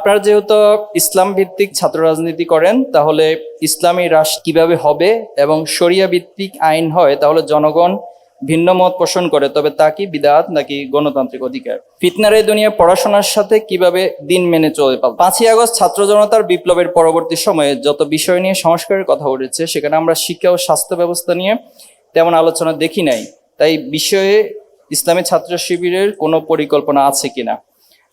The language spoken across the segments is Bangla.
আপনারা যেহেতু ইসলাম ভিত্তিক ছাত্র রাজনীতি করেন, তাহলে ইসলামী রাষ্ট্র কীভাবে হবে এবং শরিয়া ভিত্তিক আইন হয়, তাহলে জনগণ ভিন্ন মত পোষণ করে, তবে তা কি বিদাত নাকি গণতান্ত্রিক অধিকার? ফিতনার এই দুনিয়া পড়াশোনার সাথে কীভাবে দিন মেনে চলে পাল? পাঁচই আগস্ট ছাত্র জনতার বিপ্লবের পরবর্তী সময়ে যত বিষয় নিয়ে সংস্কারের কথা উঠেছে, সেখানে আমরা শিক্ষা ও স্বাস্থ্য ব্যবস্থা নিয়ে তেমন আলোচনা দেখি নাই। তাই বিষয়ে ইসলামী ছাত্র শিবিরের কোনো পরিকল্পনা আছে কিনা?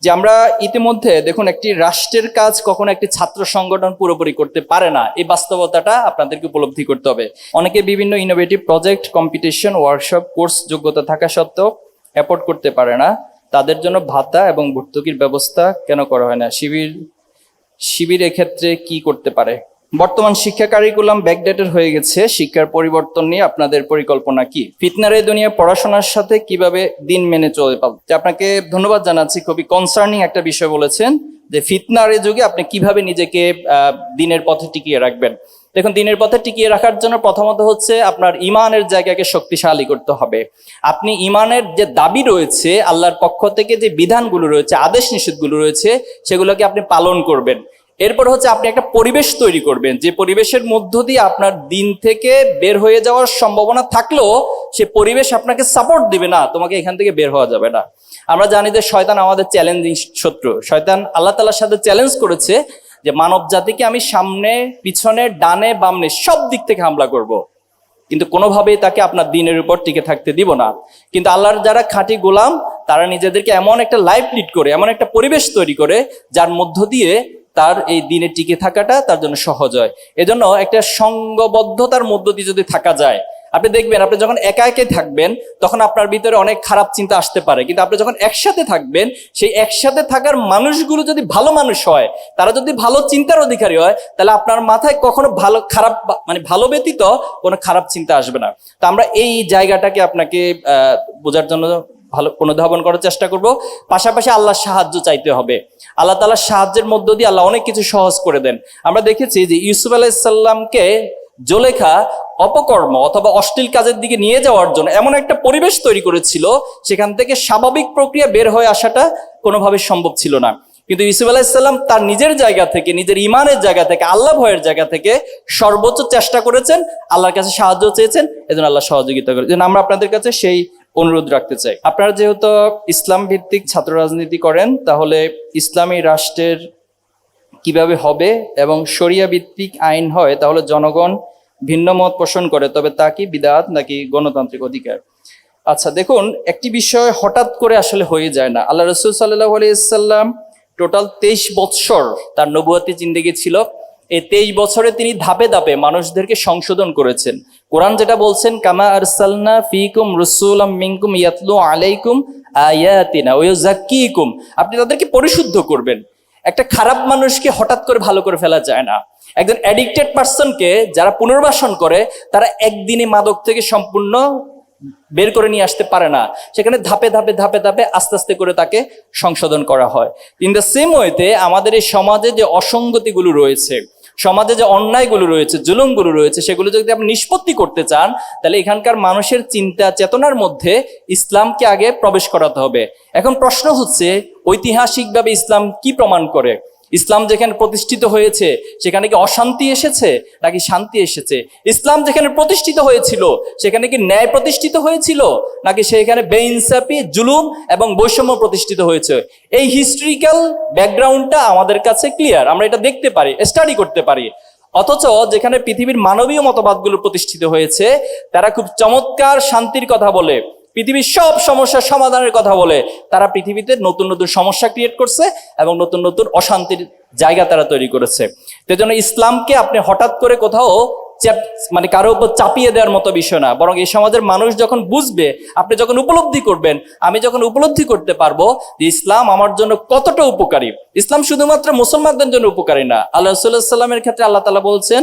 যে আমরা ইতিমধ্যে দেখুন, একটি রাষ্ট্রের কাজ কখনো একটি ছাত্র সংগঠন পুরোপুরি করতে পারে না। এই বাস্তবতাটা আপনাদেরকে উপলব্ধি করতে হবে। অনেকে বিভিন্ন innovative project competition workshop course যোগ্যতা থাকা সত্ত্বেও অ্যাপোর্ট করতে পারে না। তাদের জন্য ভাতা এবং ভর্তুকির ব্যবস্থা কেন করা হয় না? শিবির শিবির এক্ষেত্রে কি করতে পারে? বর্তমান শিক্ষা কারিকুলাম ব্যাকডেটেড হয়ে গেছে। শিক্ষার পরিবর্তন নিয়ে আপনাদের পরিকল্পনা কি? ফিতনার এই দুনিয়া পড়াশোনার সাথে কীভাবে দিন মেনে চলে পাব? আপনাকে ধন্যবাদ জানাচ্ছি, খুবই কনসার্নিং একটা বিষয় বলেছেন যে ফিতনার এই যুগে আপনি কীভাবে নিজেকে দিনের পথে টিকিয়ে রাখবেন। দেখুন, দিনের পথে টিকিয়ে রাখার জন্য প্রথমত হচ্ছে আপনার ইমানের জায়গাকে শক্তিশালী করতে হবে। আপনি ইমানের যে দাবি রয়েছে, আল্লাহর পক্ষ থেকে যে বিধানগুলো রয়েছে, আদেশ নিষেধগুলো রয়েছে, সেগুলোকে আপনি পালন করবেন। এরপর হচ্ছে আপনি একটা পরিবেশ তৈরি করবেন। যে পরিবেশের মধ্য দিয়ে আপনার দিন থেকে বের হয়ে যাওয়ার সম্ভাবনা থাকলেও সে পরিবেশ আপনাকে সাপোর্ট দিবে না, তোমাকে এখান থেকে বের হওয়া যাবে না। আমরা জানি যে শয়তান আমাদের চ্যালেঞ্জিং শত্রু। শয়তান আল্লাহ তালার সাথে চ্যালেঞ্জ করেছে যে মানব জাতিকে আমি সামনে, পিছনে, ডানে, বামনে সব দিক থেকে হামলা করব। কিন্তু কোনোভাবেই তাকে আপনার দিনের উপর টিকে থাকতে দিব না। কিন্তু আল্লাহর যারা খাঁটি গোলাম, তারা নিজেদেরকে এমন একটা লাইফ লিড করে, এমন একটা পরিবেশ তৈরি করে, যার মধ্য দিয়ে তার এই দিনে টিকে থাকাটা তার জন্য সহজ হয়। এজন্য একটা সঙ্গবদ্ধতার মধ্য দিয়ে যদি থাকা যায়, আপনি দেখবেন আপনি যখন একা একে থাকবেন, তখন আপনার ভিতরে অনেক খারাপ চিন্তা আসতে পারে। কিন্তু আপনি যখন একসাথে থাকবেন, সেই একসাথে থাকার মানুষগুলো যদি ভালো মানুষ হয়, তারা যদি ভালো চিন্তার অধিকারী হয়, তাহলে আপনার মাথায় কখনো ভালো, খারাপ মানে ভালো ব্যতীত কোনো খারাপ চিন্তা আসবে না। তো আমরা এই জায়গাটাকে আপনাকে বোঝার জন্য ভালো অনুধাবন করার চেষ্টা করব। পাশাপাশি আল্লাহর সাহায্য চাইতে হবে। আল্লাহ তালার সাহায্যের মধ্য দিয়ে আল্লাহ অনেক কিছু সহজ করে দেন। আমরা দেখেছি যে ইউসুফ আলাইসাল্লামকে জোলেখা অপকর্ম অথবা অশ্লীল কাজের দিকে নিয়ে যাওয়ার জন্য এমন একটা পরিবেশ তৈরি করেছিল, সেখান থেকে স্বাভাবিক প্রক্রিয়া বের হয়ে আসাটা কোনোভাবে সম্ভব ছিল না। কিন্তু ইউসুফ আলাহিসাল্লাম তার নিজের জায়গা থেকে, নিজের ইমানের জায়গা থেকে, আল্লাহ ভয়ের জায়গা থেকে সর্বোচ্চ চেষ্টা করেছেন, আল্লাহর কাছে সাহায্য চেয়েছেন, এজন্য আল্লাহ সহযোগিতা করেছেন। আমরা আপনাদের কাছে সেই অনুরোধ রাখতে চাই। আপনারা যেহেতু ইসলাম ভিত্তিক ছাত্র রাজনীতি করেন, তাহলে ইসলামী রাষ্ট্রের কীভাবে হবে এবং শরিয়া ভিত্তিক আইন হয়, তাহলে জনগণ ভিন্ন মত পোষণ করে, তবে তা কি বিদাত নাকি গণতান্ত্রিক অধিকার? আচ্ছা দেখুন, একটি বিষয় হঠাৎ করে আসলে হয়ে যায় না। আল্লাহ রসুল সাল্লাহ আলাইসাল্লাম টোটাল তেইশ বৎসর তার নবুয়াতি জিন্দেগি ছিল। এই তেইশ বছরে তিনি ধাপে ধাপে মানুষদেরকে সংশোধন করেছেন। কোরআন যেটা বলছেন, কামা আরসালনা ফিকুম রসুলাম মিনকুম ইয়াতলু আলাইকুম আয়াতিনা ওয়াজাক্কিকুম আপনি তাদেরকে পরিশুদ্ধ করবেন। একটা খারাপ মানুষকে হঠাৎ করে ভালো করে ফেলা যায় না। একজন অ্যাডিক্টেড পার্সনকে যারা পুনর্বাসন করে, তারা একদিনে মাদক থেকে সম্পূর্ণ বের করে নিয়ে আসতে পারে না। সেখানে ধাপে ধাপে ধাপে ধাপে আস্তে আস্তে করে তাকে সংশোধন করা হয়। ইন দ্য সেম ওয়েতে আমাদের এই সমাজে যে অসঙ্গতিগুলো রয়েছে সমাজে যে অন্যায়গুলো রয়েছে, জুলুমগুলো রয়েছে, সেগুলো যদি আপনি নিষ্পত্তি করতে চান, তাহলে এখানকার মানুষের চিন্তা, চেতনার মধ্যে ইসলামকে আগে প্রবেশ করাতে হবে। এখন প্রশ্ন হচ্ছে, ঐতিহাসিকভাবে ইসলাম কি প্রমাণ করে? ইসলাম যেখানে প্রতিষ্ঠিত হয়েছে, সেখানে কি অশান্তি এসেছে নাকি শান্তি এসেছে? ইসলাম যেখানে প্রতিষ্ঠিত হয়েছিল, সেখানে কি ন্যায় প্রতিষ্ঠিত হয়েছিল নাকি সেখানে বেইনসাফি, জুলুম এবং বৈষম্য প্রতিষ্ঠিত হয়েছে? এই হিস্ট্রিক্যাল ব্যাকগ্রাউন্ডটা আমাদের কাছে ক্লিয়ার আমরা এটা দেখতে পারি স্টাডি করতে পারি। অথচ যেখানে পৃথিবীর মানবীয় মতবাদগুলো প্রতিষ্ঠিত হয়েছে, তারা খুব চমৎকার শান্তির কথা বলে। পৃথিবীর সব সমস্যার সমাধানের কথা বলে তারা পৃথিবীতে নতুন নতুন সমস্যা ক্রিয়েট করছে এবং নতুন নতুন অশান্তির জায়গা তারা তৈরি করেছে। জন্য ইসলামকে আপনি হঠাৎ করে কোথাও মানে কারও উপর চাপিয়ে দেওয়ার মতো বিষয় না। বরং এই সমাজের মানুষ যখন বুঝবে, আপনি যখন উপলব্ধি করবেন, আমি যখন উপলব্ধি করতে পারব যে ইসলাম আমার জন্য কতটা উপকারী। ইসলাম শুধুমাত্র মুসলমানদের জন্য উপকারী না। আল্লাহ সাল্লামের ক্ষেত্রে আল্লাহ তালা বলছেন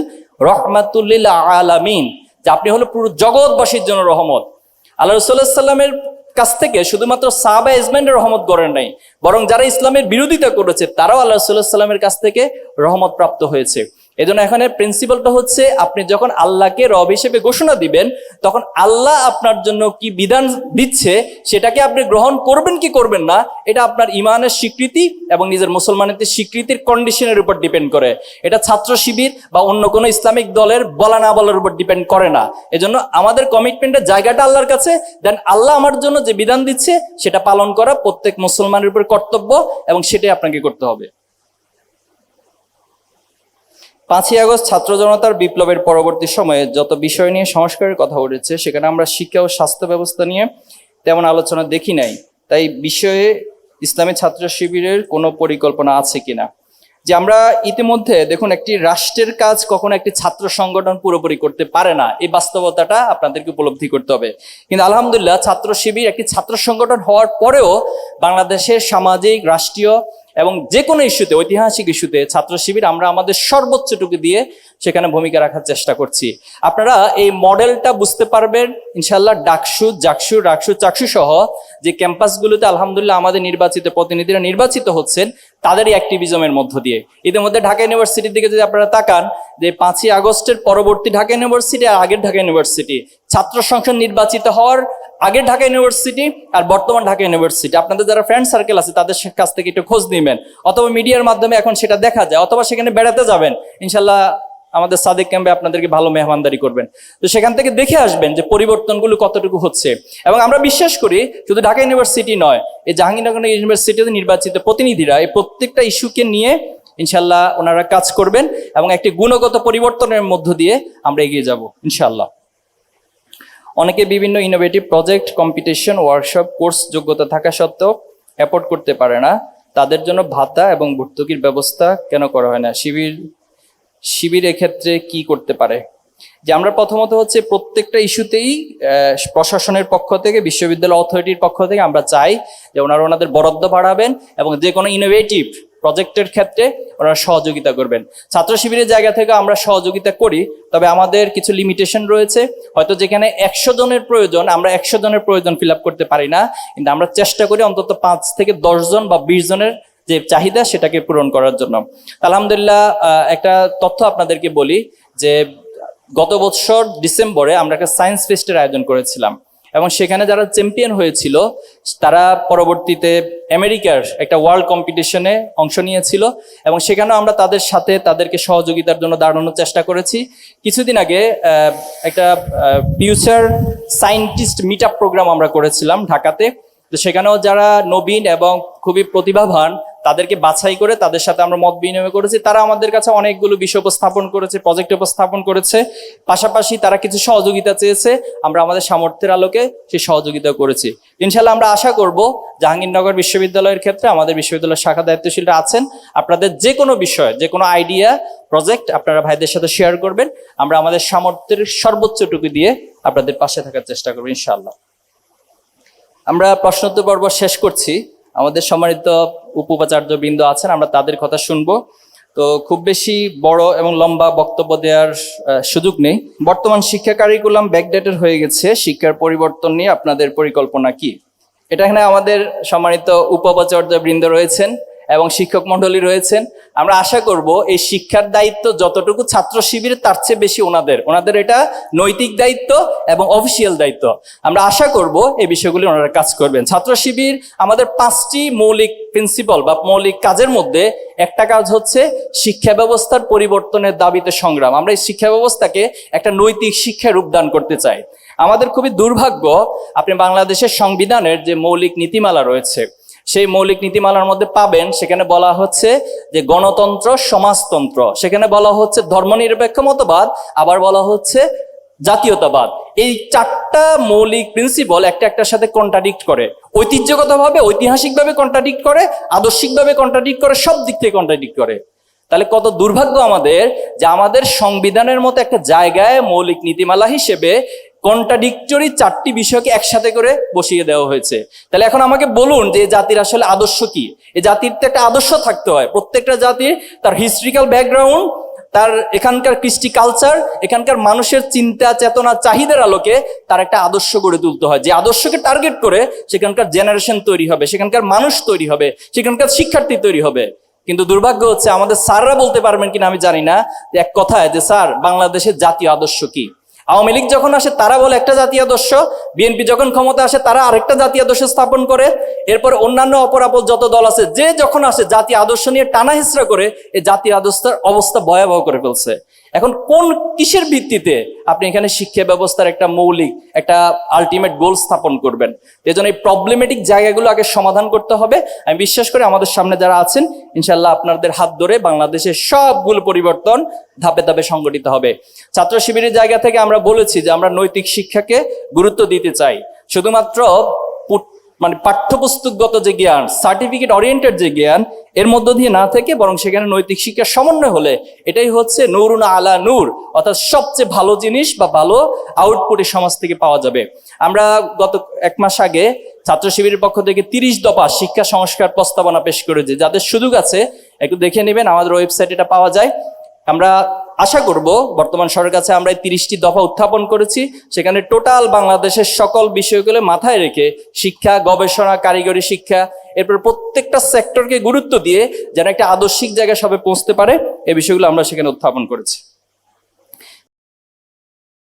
রহমাতুল্লিল আলামিন, যে আপনি হলো পুরো জগৎবাসীর জন্য রহমত। আল্লাহ রসুল্লাহামের কাছ থেকে শুধুমাত্র সাহাবা ইসমাইন রহমত গড়েন নাই, বরং যারা ইসলামের বিরোধিতা করেছে, তারাও আল্লাহ রসুল্লাহ সাল্লামের কাছ থেকে রহমত প্রাপ্ত হয়েছে। এজন্য এখানে প্রিন্সিপালটা হচ্ছে আপনি যখন আল্লাহকে রব হিসেবে ঘোষণা দিবেন, তখন আল্লাহ আপনার জন্য কি বিধান দিচ্ছে সেটাকে আপনি গ্রহণ করবেন কি করবেন না, এটা আপনার ইমানের স্বীকৃতি এবং নিজের মুসলমানের স্বীকৃতির কন্ডিশনের উপর ডিপেন্ড করে। এটা ছাত্র শিবির বা অন্য কোনো ইসলামিক দলের বলা না বলার উপর ডিপেন্ড করে না। এজন্য আমাদের কমিটমেন্টের জায়গাটা আল্লাহর কাছে দেন আল্লাহ আমার জন্য যে বিধান দিচ্ছে, সেটা পালন করা প্রত্যেক মুসলমানের উপর কর্তব্য এবং সেটাই আপনাকে করতে হবে। পাঁচই আগস্ট ছাত্র জনতার বিপ্লবের পরবর্তী সময়ে যত বিষয় নিয়ে সংস্কারের কথা উঠেছে, সেখানে আমরা শিক্ষা ও স্বাস্থ্য ব্যবস্থা নিয়ে তেমন আলোচনা দেখি নাই। তাই বিষয়ে ইসলামী ছাত্র শিবিরের কোনো পরিকল্পনা আছে কিনা? যে আমরা ইতিমধ্যে দেখুন, একটি রাষ্ট্রের কাজ কখনো একটি ছাত্র সংগঠন পুরোপুরি করতে পারে না, এই বাস্তবতাটা আপনাদেরকে উপলব্ধি করতে হবে। কিন্তু আলহামদুলিল্লাহ, ছাত্র শিবির একটি ছাত্র সংগঠন হওয়ার পরেও বাংলাদেশের সামাজিক, রাষ্ট্রীয় এবং যে কোনো ইস্যুতে, ঐতিহাসিক ইস্যুতে, ছাত্র শিবির, আমরা আমাদের সর্বোচ্চটুকু দিয়ে সেখানে ভূমিকা রাখার চেষ্টা করছি। আপনারা এই মডেলটা বুঝতে পারবেন ইনশাল্লাহ ডাকসু, জাকসু, রাকসু, চাকসু সহ যে ক্যাম্পাসগুলোতে আলহামদুলিল্লাহ আমাদের নির্বাচিত প্রতিনিধিরা নির্বাচিত হচ্ছেন, তাদেরই অ্যাক্টিভিজমের মধ্য দিয়ে। ইতিমধ্যে ঢাকা ইউনিভার্সিটির দিকে যদি আপনারা তাকান, যে পাঁচই আগস্টের পরবর্তী ঢাকা ইউনিভার্সিটি আর আগের ঢাকা ইউনিভার্সিটি, ছাত্র সংসদ নির্বাচিত হওয়ার আগের ঢাকা ইউনিভার্সিটি আর বর্তমান ঢাকা ইউনিভার্সিটি। আপনাদের যারা ফ্রেন্ড সার্কেল আছে, তাদের কাছ থেকে একটু খোঁজ নেবেন। অথবা মিডিয়ার মাধ্যমে এখন সেটা দেখা যায়, অথবা সেখানে বেড়াতে যাবেন। ইনশাল্লাহ আমাদের সাদেক ক্যাম্পে আপনাদেরকে ভালো মেহমানদারি করবেন। তো সেখান থেকে দেখে আসবেন যে পরিবর্তনগুলো কতটুকু হচ্ছে। এবং আমরা বিশ্বাস করি, শুধু ঢাকা ইউনিভার্সিটি নয়, এই জাহাঙ্গীরনগর ইউনিভার্সিটিতে নির্বাচিত প্রতিনিধিরা এই প্রত্যেকটা ইস্যুকে নিয়ে ইনশাল্লাহ ওনারা কাজ করবেন এবং একটি গুণগত পরিবর্তনের মধ্য দিয়ে আমরা এগিয়ে যাব, ইনশাল্লাহ। অনেকে বিভিন্ন innovative project competition workshop course যোগ্যতা থাকা সত্ত্বেও অ্যাপোর্ট করতে পারে না। তাদের জন্য ভাতা এবং ভর্তুকির ব্যবস্থা কেন করা হয় না? শিবির শিবির এক্ষেত্রে কি করতে পারে? যে আমরা প্রথমত হচ্ছে প্রত্যেকটা ইস্যুতেই প্রশাসনের পক্ষ থেকে, বিশ্ববিদ্যালয় অথরিটির পক্ষ থেকে আমরা চাই যে ওনারা ওনাদের বরাদ্দ বাড়াবেন এবং যে কোনো ইনোভেটিভ প্রজেক্টের ক্ষেত্রে ওনারা সহযোগিতা করবেন। ছাত্র শিবিরের জায়গা থেকে আমরা সহযোগিতা করি, তবে আমাদের কিছু লিমিটেশন রয়েছে। হয়তো যেখানে একশো জনের প্রয়োজন, আমরা একশো জনের প্রয়োজন ফিল করতে পারি না, কিন্তু আমরা চেষ্টা করি অন্তত পাঁচ থেকে দশ জন বা বিশ জনের যে চাহিদা সেটাকে পূরণ করার জন্য। আলহামদুলিল্লাহ একটা তথ্য আপনাদেরকে বলি যে, গত বছর ডিসেম্বরে আমরা একটা সায়েন্স ফেস্টের আয়োজন করেছিলাম। এবং সেখানে যারা চ্যাম্পিয়ন হয়েছিল, তারা পরবর্তীতে আমেরিকার একটা ওয়ার্ল্ড কম্পিটিশনে অংশ নিয়েছিল এবং সেখানেও আমরা তাদের সাথে তাদেরকে সহযোগিতার জন্য দাঁড়ানোর চেষ্টা করেছি। কিছুদিন আগে একটা ফিউচার সায়েন্টিস্ট মিট প্রোগ্রাম আমরা করেছিলাম ঢাকাতে। তো সেখানেও যারা নবীন এবং খুবই প্রতিভাবান তাদেরকে বাছাই করে তাদের সাথে আমরা মত বিনিময় করেছি। তারা আমাদের কাছে অনেকগুলো বিষয় উপস্থাপন করেছে প্রজেক্ট উপস্থাপন করেছে। পাশাপাশি তারা কিছু সহযোগিতা চেয়েছে, আমরা আমাদের সামর্থ্যের আলোকে সেই সহযোগিতা করেছি। ইনশাল্লাহ আমরা আশা করব জাহাঙ্গীরনগর বিশ্ববিদ্যালয়ের ক্ষেত্রে আমাদের বিশ্ববিদ্যালয়ের শাখা দায়িত্বশীলরা আছেন। আপনাদের যে কোনো বিষয়, যে কোনো আইডিয়া প্রজেক্ট আপনারা ভাইদের সাথে শেয়ার করবেন। আমরা আমাদের সামর্থ্যের সর্বোচ্চটুকু দিয়ে আপনাদের পাশে থাকার চেষ্টা করব ইনশাল্লাহ আমরা প্রশ্নোত্তর পর্ব শেষ করছি। আমাদের সম্মানিত উপাচার্য বৃন্দ আছেন, আমরা তাদের কথা শুনব। তো খুব বেশি বড় এবং লম্বা বক্তব্য দেওয়ার সুযোগ নেই। বর্তমান শিক্ষা কারিকুলাম ব্যাকডেটেড হয়ে গেছে। শিক্ষার পরিবর্তন নিয়ে আপনাদের পরিকল্পনা কি? এটা এখানে আমাদের সম্মানিত উপাচার্য বৃন্দ রয়েছেন। এবং শিক্ষক মন্ডলী রয়েছেন। আমরা আশা করব এই শিক্ষার দায়িত্ব যতটুকু ছাত্র শিবিরের, তার চেয়ে বেশি ওনাদের। ওনাদের এটা নৈতিক দায়িত্ব এবং অফিসিয়াল দায়িত্ব। আমরা আশা করব এই বিষয়গুলি ওনারা কাজ করবেন। ছাত্র শিবির আমাদের পাঁচটি মৌলিক প্রিন্সিপাল বা মৌলিক কাজের মধ্যে একটা কাজ হচ্ছে শিক্ষা ব্যবস্থার পরিবর্তনের দাবিতে সংগ্রাম। আমরা এই শিক্ষা ব্যবস্থাকে একটা নৈতিক শিক্ষা রূপদান করতে চাই। আমাদের খুবই দুর্ভাগ্য, আপনি বাংলাদেশের সংবিধানের যে মৌলিক নীতিমালা রয়েছে সেই মৌলিক নীতিমালার মধ্যে পাবেন, সেখানে বলা হচ্ছে যে গণতন্ত্র সমাজতন্ত্র। সেখানে বলা হচ্ছে ধর্মনিরপেক্ষ মতবাদ, আবার বলা হচ্ছে জাতীয়তাবাদ। এই চারটা মৌলিক প্রিন্সিপাল একটা একটার সাথে কন্ট্রাডিক্ট করে। ঐতিহ্যগতভাবে, ঐতিহাসিকভাবে কন্ট্রাডিক্ট করে, আদর্শিকভাবে কন্ট্রাডিক্ট করে, সব দিক থেকে কন্ট্রাডিক্ট করে। তাহলে কত দুর্ভাগ্য আমাদের যে আমাদের সংবিধানের মতো একটা জায়গায় মৌলিক নীতিমালা হিসেবে কন্ট্রাডিক্টরি চারটি বিষয়কে একসাথে করে বসিয়ে দেওয়া হয়েছে। তাহলে এখন আমাকে বলুন যে জাতির আসলে আদর্শ কি? এই জাতির তো একটা আদর্শ থাকতে হয়। প্রত্যেকটা জাতির তার হিস্ট্রিক্যাল ব্যাকগ্রাউন্ড তার এখানকার কৃষ্টি কালচার এখানকার মানুষের চিন্তা, চেতনা, চাহিদার আলোকে তার একটা আদর্শ গড়ে তুলতে হয়। যে আদর্শকে টার্গেট করে সেখানকার জেনারেশন তৈরি হবে, সেখানকার মানুষ তৈরি হবে, সেখানকার শিক্ষার্থী তৈরি হবে। কিন্তু দুর্ভাগ্য হচ্ছে আমাদের স্যাররা বলতে পারবেন কিনা আমি জানি না। এক কথায় যে স্যার, বাংলাদেশের জাতীয় আদর্শ কি? আওয়ামী লীগ যখন আসে, তারা বলে একটা জাতীয় আদর্শ। বিএনপি যখন ক্ষমতা আসে, তারা আরেকটা জাতীয় আদর্শ স্থাপন করে। এরপর অন্যান্য অপরাপল যত দল আছে, যে যখন আসে, জাতীয় আদর্শ নিয়ে টানা হিসরা করে, এই জাতীয় আদর্শের অবস্থা ভয়াবহ করে ফেলছে। এখন কোন কিসের ভিত্তিতে আপনি এখানে শিক্ষা ব্যবস্থার একটা মৌলিক, একটা আলটিমেট গোল স্থাপন করবেন? এই জন্য এই প্রবলেমেটিক জায়গাগুলো আগে সমাধান করতে হবে। আমি বিশ্বাস করি আমাদের সামনে যারা আছেন ইনশাল্লাহ আপনাদের হাত ধরে বাংলাদেশের সবগুলো পরিবর্তন ধাপে ধাপে সংগঠিত হবে। ছাত্র শিবিরের জায়গা থেকে আমরা বলেছি যে আমরা নৈতিক শিক্ষাকে গুরুত্ব দিতে চাই। শুধুমাত্র মানে পাঠ্যপুস্তকগত যে জ্ঞান সার্টিফিকেট ওরিয়েন্টেড যে জ্ঞান, এর মধ্য দিয়ে না থেকে বরং সেখানে নৈতিক শিক্ষার সমন্বয় হলে এটাই হচ্ছে নুরুন আলা নূর, অর্থাৎ সবচেয়ে ভালো জিনিস বা ভালো আউটপুট সমাজ থেকে পাওয়া যাবে। আমরা গত এক মাস আগে ছাত্র শিবিরের পক্ষ থেকে তিরিশ দফা শিক্ষা সংস্কার প্রস্তাবনা পেশ করেছি, যাদের সুযোগ আছে, একটু দেখে নেবেন, আমাদের ওয়েবসাইট এটা পাওয়া যায়। আমরা আশা করব বর্তমান সরকার কাছে আমরা এই তিরিশটি দফা উত্থাপন করেছি, সেখানে টোটাল বাংলাদেশের সকল বিষয়গুলো মাথায় রেখে শিক্ষা, গবেষণা, কারিগরি শিক্ষা, এরপর প্রত্যেকটা সেক্টরকে গুরুত্ব দিয়ে যেন একটা আদর্শিক জায়গায় সবে পৌঁছতে পারে এই বিষয়গুলো আমরা সেখানে উত্থাপন করেছি।